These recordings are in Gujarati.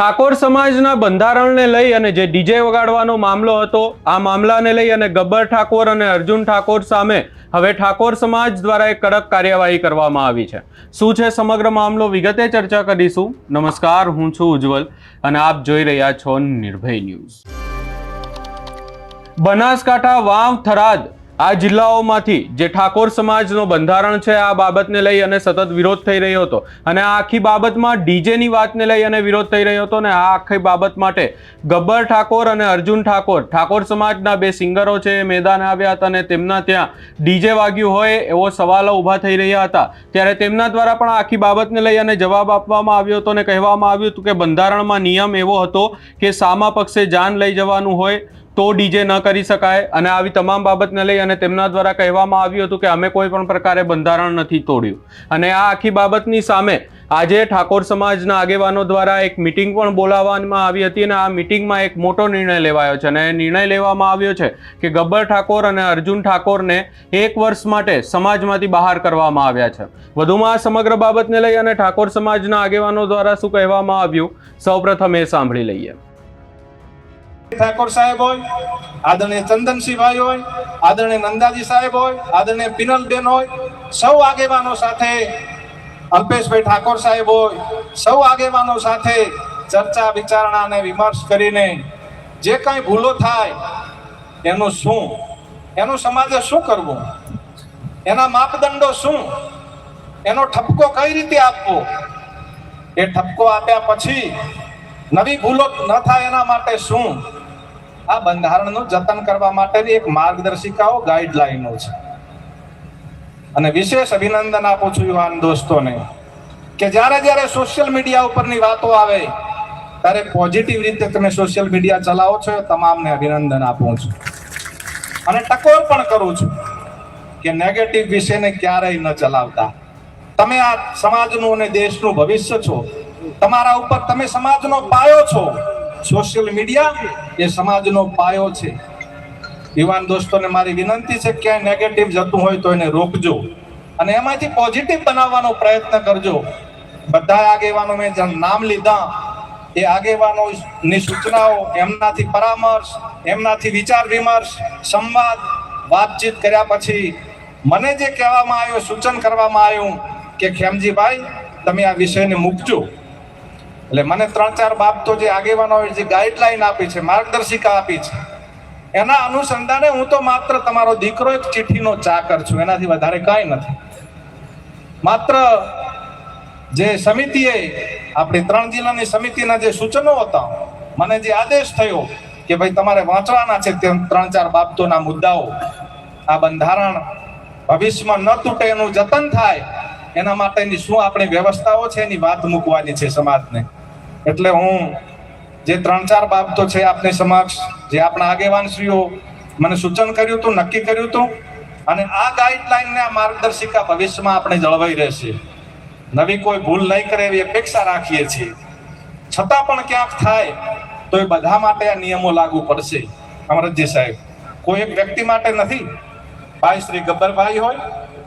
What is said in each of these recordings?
ઠાકોર સમાજના બંધારણને લઈ અને જે ડીજે વગાડવાનો મામલો હતો, આ મામલાને લઈ અને ગબ્બર ઠાકોર અને અર્જુન ઠાકોર સામે હવે ઠાકોર સમાજ દ્વારા એક કડક કાર્યવાહી કરવામાં આવી છે. શું છે સમગ્ર મામલો? વિગતે ચર્ચા કરીશું. નમસ્કાર, હું છું ઉજ્જવલ અને આપ જોઈ રહ્યા છો નિર્ભય ન્યૂઝ. બનાસકાંઠા વાવ થરાદ આ જિલ્લાઓમાંથી જે ઠાકોર સમાજનો બંધારણ છે, આ બાબતને લઈ અને સતત વિરોધ થઈ રહ્યો હતો અને આ આખી બાબતમાં ડીજેની વાતને લઈ અને વિરોધ થઈ રહ્યો હતો અને આ આખી બાબત માટે ગબ્બર ઠાકોર અને અર્જુન ઠાકોર ઠાકોર સમાજના બે સિંગરો છે, એ મેદાન આવ્યા હતા અને તેમના ત્યાં ડીજે વાગ્યું હોય એવો સવાલો ઊભા થઈ રહ્યા હતા. ત્યારે તેમના દ્વારા પણ આખી બાબતને લઈ અને જવાબ આપવામાં આવ્યો હતો અને કહેવામાં આવ્યું હતું કે બંધારણમાં નિયમ એવો હતો કે સામા પક્ષે જાન લઈ જવાનું હોય તો ડીજે ન કરી શકાય. અને આવી તમામ બાબતને લઈ અને તેમના દ્વારા કહેવામાં આવ્યું હતું કે અમે કોઈ પણ પ્રકારે બંધારણ નથી તોડ્યું. અને આ આખી બાબતની સામે આજે ઠાકોર સમાજના આગેવાનો દ્વારા એક મિટિંગ પણ બોલાવવામાં આવી હતી અને આ મિટિંગમાં એક મોટો નિર્ણય લેવાયો છે. અને નિર્ણય લેવામાં આવ્યો છે કે ગબ્બર ઠાકોર અને અર્જુન ઠાકોરને એક વર્ષ માટે સમાજમાંથી બહાર કરવામાં આવ્યા છે. વધુમાં આ સમગ્ર બાબતને લઈ અને ઠાકોર સમાજના આગેવાનો દ્વારા શું કહેવામાં આવ્યું? સૌપ્રથમ એ સાંભળી લઈએ. ઠાકોર સાહેબ હોય, આદરણીય ચંદનસિંહભાઈ હોય, આદરણીય નંદાજી સાહેબ હોય, આદરણીય પિનલબેન હોય, સૌ આગેવાનો સાથે અલ્પેશભાઈ ઠાકોર સાહેબ હોય, સૌ આગેવાનો સાથે ચર્ચા, વિચારણા અને વિમર્શ કરીને જે કાંઈ ભૂલો થાય, એનું શું? એનું સમાજે શું કરવું? એના માપદંડો શું? એનો ઠપકો કઈ રીતે આપવો? એ ઠપકો આપ્યા પછી નવી ભૂલો ન થાય એના માટે શું? આ બંધારણનું જતન કરવા માટેની એક માર્ગદર્શિકાઓ, ગાઈડલાઈનો છે. અને વિશેષ અભિનંદન આપું છું યુવાન દોસ્તોને કે જ્યારે જ્યારે સોશિયલ મીડિયા ઉપરની વાતો આવે, ત્યારે પોઝિટિવ રીતે તમે સોશિયલ મીડિયા ચલાવો છો તમામને અભિનંદન આપું છું. અને ટકોર પણ કરું છું કે નેગેટિવ વિષયને ક્યારેય ન ચલાવતા. તમે આ સમાજનું અને દેશનું ભવિષ્ય છો. તમારા ઉપર તમે સમાજનો પાયો છો. સોશિયલ મીડિયા એ સમાજનો પાયો છે. યુવાન દોસ્તોને મારી વિનંતી છે, ક્યાંય નેગેટિવ જતું હોય તો એને રોકજો. અને એમાંથી પોઝિટિવ બનાવવાનો પ્રયત્ન કરજો. બધા આગેવાનો મેં નામ લીધા, એ આગેવાનોની સૂચનાઓ, એમનાથી પરામર્શ, એમનાથી વિચાર વિમર્શ, સંવાદ, વાતચીત કર્યા પછી મને જે કહેવામાં આવ્યું, સૂચન કરવામાં આવ્યું કે ખેમજીભાઈ, તમે આ વિષયને મૂકજો. એટલે મને ત્રણ ચાર બાબતો જે આગેવાનોએ જે ગાઈડલાઈન આપી છે, માર્ગદર્શિકા આપી છે, એના અનુસંધાને હું તો માત્ર તમારો દીકરો એક ચિઠ્ઠીનો ચાકર છું, એનાથી વધારે કાંઈ નથી. માત્ર જે સમિતિએ, આપણી ત્રણ જિલ્લાની સમિતિના જે સૂચનો હતા, મને જે આદેશ થયો કે ભાઈ તમારે વાંચવાના છે ત્રણ ચાર બાબતોના મુદ્દાઓ, આ બંધારણ ભવિષ્યમાં ન તૂટે એનું જતન થાય, એના માટેની શું આપણી વ્યવસ્થાઓ છે, એની વાત મૂકવાની છે સમાજને. એટલે હું જે ત્રણ ચાર બાબતો છે આપની સમક્ષ, જે આપણા આગેવાનશ્રીઓ મને સૂચન કર્યું હતું, નક્કી કર્યું હતું, અને આ ગાઈડલાઈન ને આ માર્ગદર્શિકા ભવિષ્યમાં આપણે જળવાઈ રહેશે. નવી કોઈ ભૂલ નહીં કરે એવી અપેક્ષા રાખીએ છીએ. છતાં પણ ક્યાંક થાય, તો એ બધા માટે આ નિયમો લાગુ પડશે. અમરતજી સાહેબ, કોઈ એક વ્યક્તિ માટે નથી? ભાઈ શ્રી ગબ્બરભાઈ હોય,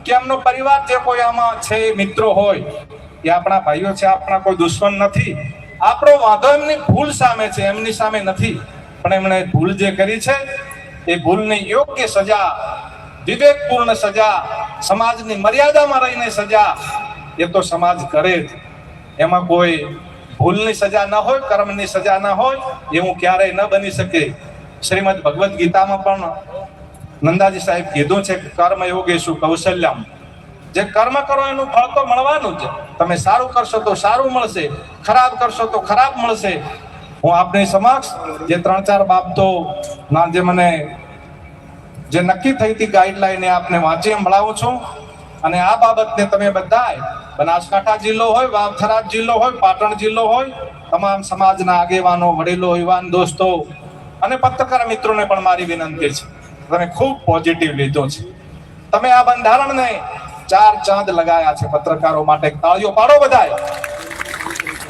કે એમનો પરિવાર જે કોઈ આમાં છે મિત્રો હોય, એ આપણા ભાઈઓ છે, આપણા કોઈ દુશ્મન નથી આપણો વાંધો એમની ભૂલ સામે છે, એમની સામે નથી. પણ એમણે ભૂલ જે કરી છે, એ ભૂલની યોગ્ય સજા, વિવેકપૂર્ણ સજા, સમાજની મર્યાદામાં રહીને સજા, એ તો સમાજ કરે જ. એમાં કોઈ ભૂલની સજા ન હોય, કર્મની સજા ન હોય એવું ક્યારેય ન બની શકે. શ્રીમદ ભગવદ્ ગીતામાં પણ નંદાજી સાહેબ કીધું છે કર્મ યોગેશુ કૌશલ્યમ. જે કર્મ કરો એનું ફળ તો મળવાનું જ. તમે સારું કરશો તો સારું મળશે, ખરાબ કરશો તો ખરાબ મળશે. હું આપની સમક્ષ જે ત્રણ ચાર બાબતો ના જે મને જે નક્કી થઈ હતી ગાઈડલાઈન એ આપને વાંચી સંભળાવું છું. અને આ બાબતને તમે બધાય, બનાસકાંઠા જિલ્લો હોય, વાવથરા જિલ્લો હોય, પાટણ જિલ્લો હોય, તમામ સમાજના આગેવાનો, વડીલો, યુવાન દોસ્તો અને પત્રકાર મિત્રોને પણ મારી વિનંતી છે. તમે ખૂબ પોઝિટિવ લીધો છે. તમે આ બંધારણને ચાર ચાંદ લગાયા છે પત્રકારો માટે. તાળીઓ પાડો બધાય.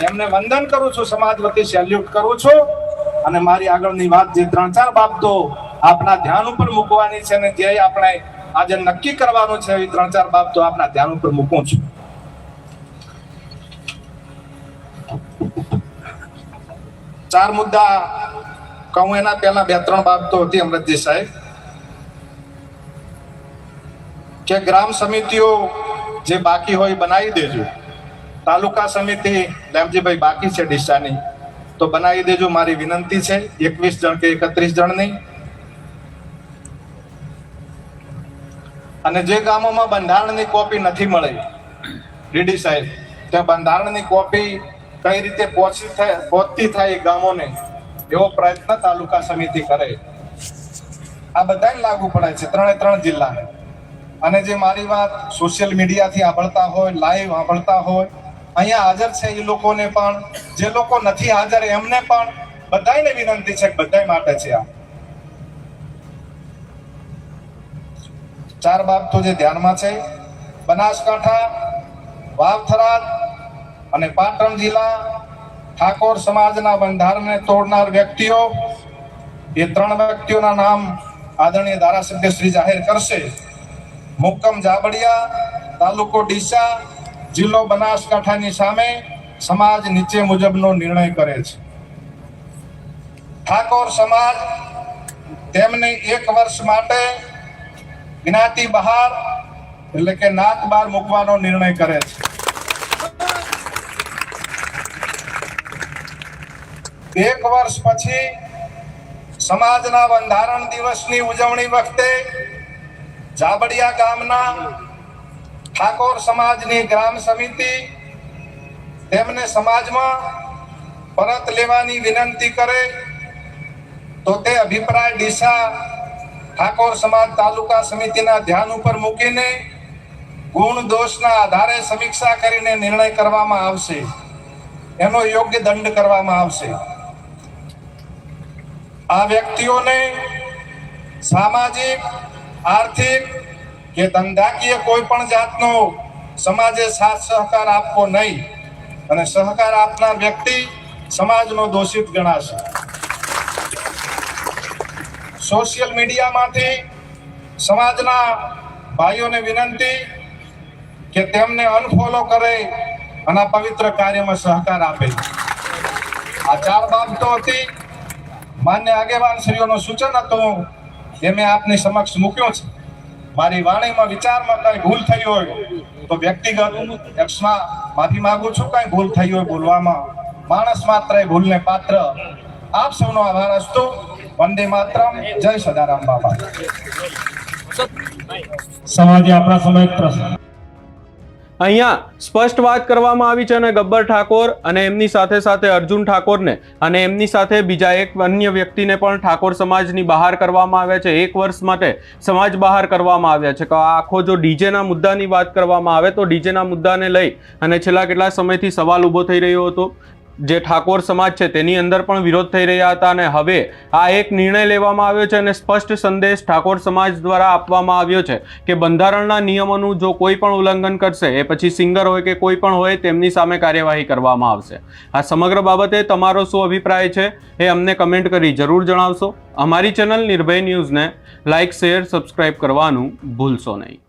એમને વંદન કરું છું, સમાજ વતી સેલ્યુટ કરું છું. અને મારી આગળની વાત જે ત્રણ ચાર બાબતો આપના ધ્યાન ઉપર મૂકવાની છે અને જે આપણે આજે નક્કી કરવાનું છે, એવી ત્રણ ચાર બાબતો આપના ધ્યાન ઉપર મૂકું છું. ચાર મુદ્દા કહું એના પહેલા બે ત્રણ બાબતો હતી, અમૃતજી સાહેબ. કે ગ્રામ સમિતિઓ જે બાકી હોય બનાવી દેજો. તાલુકા સમિતિ લેમજીભાઈ બાકી છે ડીસાની. તો બનાવી દેજો, મારી વિનંતી છે, એકવીસ જણ કે એકત્રીસ જણની. અને જે ગામોમાં બંધારણની કોપી નથી મળી, ડીડી સાહેબ, ત્યાં બંધારણની કોપી કઈ રીતે પહોંચી થાય, પહોંચતી થાય એ ગામોને, એવો પ્રયત્ન તાલુકા સમિતિ કરે. આ બધાને લાગુ પડે છે, ત્રણે ત્રણ જિલ્લાને અને જે મારી વાત સોશિયલ મીડિયાથી સાંભળતા હોય લાઈવ સાંભળતા હોય, અહીંયા હાજર છે એ લોકોને પણ, જે લોકો નથી હાજર એમને પણ બધાને વિનંતી છે બધા માટે છે આ. ચાર બાબતો જે ધ્યાનમાં છે, બનાસકાંઠા, વાવથરાદ અને પાટણ જિલ્લા, ઠાકોર સમાજના બંધારણને તોડનાર વ્યક્તિઓ, એ ત્રણ વ્યક્તિઓના નામ આદરણીય ધારાસભ્ય શ્રી જાહેર કરશે. મુક્કમ જાબડિયા તાલુકો ડીસા જિલ્લો બનાસકાંઠાની સામે સમાજ નીચે મુજબનો નિર્ણય કરે છે. ઠાકોર સમાજ તેમને એક વર્ષ માટે જ્ઞાતિ બહાર એટલે કે નાક બહાર મૂકવાનો નિર્ણય કરે છે. એક વર્ષ પછી સમાજના બંધારણ દિવસની ઉજવણી વખતે જાબડિયા ગામના ઠાકોર સમાજની ગ્રામ સમિતિ તેમને સમાજમાં પરત લેવાની વિનંતી કરે તો તે અભિપ્રાય ડીસા ઠાકોર સમાજ તાલુકા સમિતિના ધ્યાન ઉપર મૂકીને ગુણ દોષના આધારે સમીક્ષા કરીને નિર્ણય કરવામાં આવશે. એનો યોગ્ય દંડ કરવામાં આવશે. આ વ્યક્તિઓને સામાજિક આર્થિક કે ધંધાકીય કોઈ પણ જાતનો સમાજે સાથ સહકાર આપવો નહીં અને સહકાર આપનાર વ્યક્તિ સમાજનો દોષિત ગણાશે. સોશિયલ મીડિયામાંથી સમાજના ભાઈઓને વિનંતી કે તેમને અનફોલો કરે અને પવિત્ર કાર્યમાં સહકાર આપે. આ ચાર બાબતો હતી. માન્ય આગેવાન શ્રીઓનું સૂચન હતું એ મેં આપની સમક્ષ મૂક્યો છે, મારી વાણીમાં, વિચારમાં કઈ ભૂલ થઈ હોય તો વ્યક્તિગત યક્ષમાં માફી માંગુ છું, કઈ ભૂલ થઈ હોય બોલવામાં, માણસ માત્ર ભૂલને પાત્ર. આપ સૌનો આભાર અસ્તુ. વંદે માત્રમ. જય સદારામ બાબા. સમાજે આપણા સમય પ્રશ્ન અહીંયા સ્પષ્ટ વાત કરવામાં આવી છે અને ગબ્બર ઠાકોર અને એમની સાથે સાથે અર્જુન ઠાકોરને અને એમની સાથે બીજા એક અન્ય વ્યક્તિને પણ ઠાકોર સમાજની બહાર કરવામાં આવ્યા છે. એક વર્ષ માટે સમાજ બહાર કરવામાં આવ્યા છે. કે આખો જો ડીજેના મુદ્દાની વાત કરવામાં આવે તો ડીજેના મુદ્દાને લઈ અને છેલ્લા કેટલા સમયથી સવાલ ઊભો થઈ રહ્યો હતો. જે ઠાકોર સમાજ છે તેની અંદર પણ વિરોધ થઈ રહ્યા હતા અને હવે આ એક નિર્ણય લેવામાં આવ્યો છે અને સ્પષ્ટ સંદેશ ઠાકોર સમાજ દ્વારા આપવામાં આવ્યો છે કે બંધારણના નિયમોનું જો કોઈ પણ ઉલ્લંઘન કરશે, એ પછી સિંગર હોય કે કોઈ પણ હોય, તેમની સામે કાર્યવાહી કરવામાં આવશે. આ સમગ્ર બાબતે તમારો શું અભિપ્રાય છે એ અમને કમેન્ટ કરી જરૂર જણાવશો. અમારી ચેનલ નિર્ભય ન્યૂઝને લાઇક, શેર, સબસ્ક્રાઇબ કરવાનું ભૂલશો નહીં.